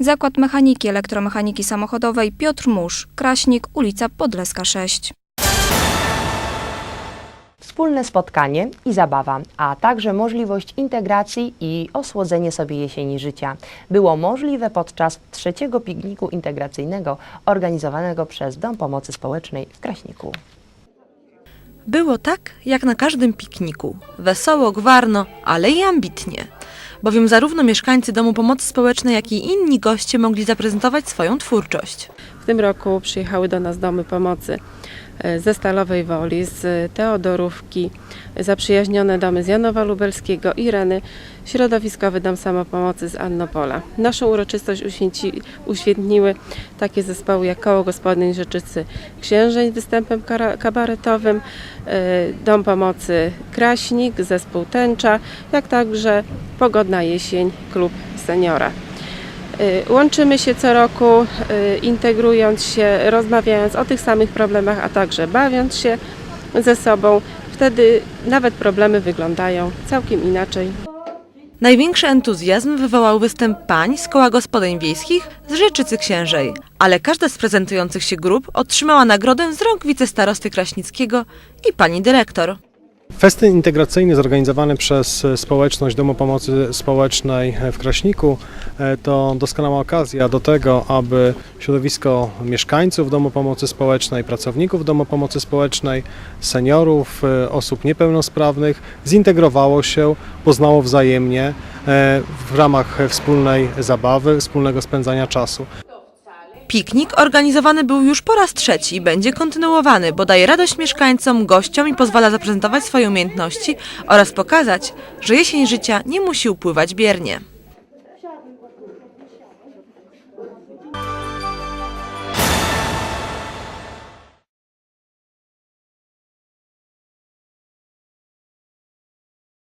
Zakład Mechaniki Elektromechaniki Samochodowej Piotr Musz, Kraśnik, ulica Podleska 6. Wspólne spotkanie i zabawa, a także możliwość integracji i osłodzenie sobie jesieni życia było możliwe podczas trzeciego pikniku integracyjnego organizowanego przez Dom Pomocy Społecznej w Kraśniku. Było tak, jak na każdym pikniku. Wesoło, gwarno, ale i ambitnie. Bowiem zarówno mieszkańcy Domu Pomocy Społecznej, jak i inni goście mogli zaprezentować swoją twórczość. W tym roku przyjechały do nas domy pomocy e, ze Stalowej Woli, z Teodorówki, zaprzyjaźnione domy z Janowa Lubelskiego, Ireny, Środowiskowy Dom Samopomocy z Annopola. Naszą uroczystość uświęci, uświetniły takie zespoły jak Koło Gospodyń Rzeczycy Księżeń z występem kabaretowym, e, Dom Pomocy Kraśnik, Zespół Tęcza, jak także Pogodna Jesień, Klub Seniora. Y, Łączymy się co roku, y, integrując się, rozmawiając o tych samych problemach, a także bawiąc się ze sobą. Wtedy nawet problemy wyglądają całkiem inaczej. Największy entuzjazm wywołał występ pań z koła gospodyń wiejskich z Rzeczycy Księżej, ale każda z prezentujących się grup otrzymała nagrodę z rąk wicestarosty Kraśnickiego i pani dyrektor. Festyn integracyjny zorganizowany przez społeczność Domu Pomocy Społecznej w Kraśniku e, to doskonała okazja do tego, aby środowisko mieszkańców Domu Pomocy Społecznej, pracowników Domu Pomocy Społecznej, seniorów, e, osób niepełnosprawnych zintegrowało się, poznało wzajemnie e, w ramach wspólnej zabawy, wspólnego spędzania czasu. Piknik organizowany był już po raz trzeci i będzie kontynuowany, bo daje radość mieszkańcom, gościom i pozwala zaprezentować swoje umiejętności oraz pokazać, że jesień życia nie musi upływać biernie.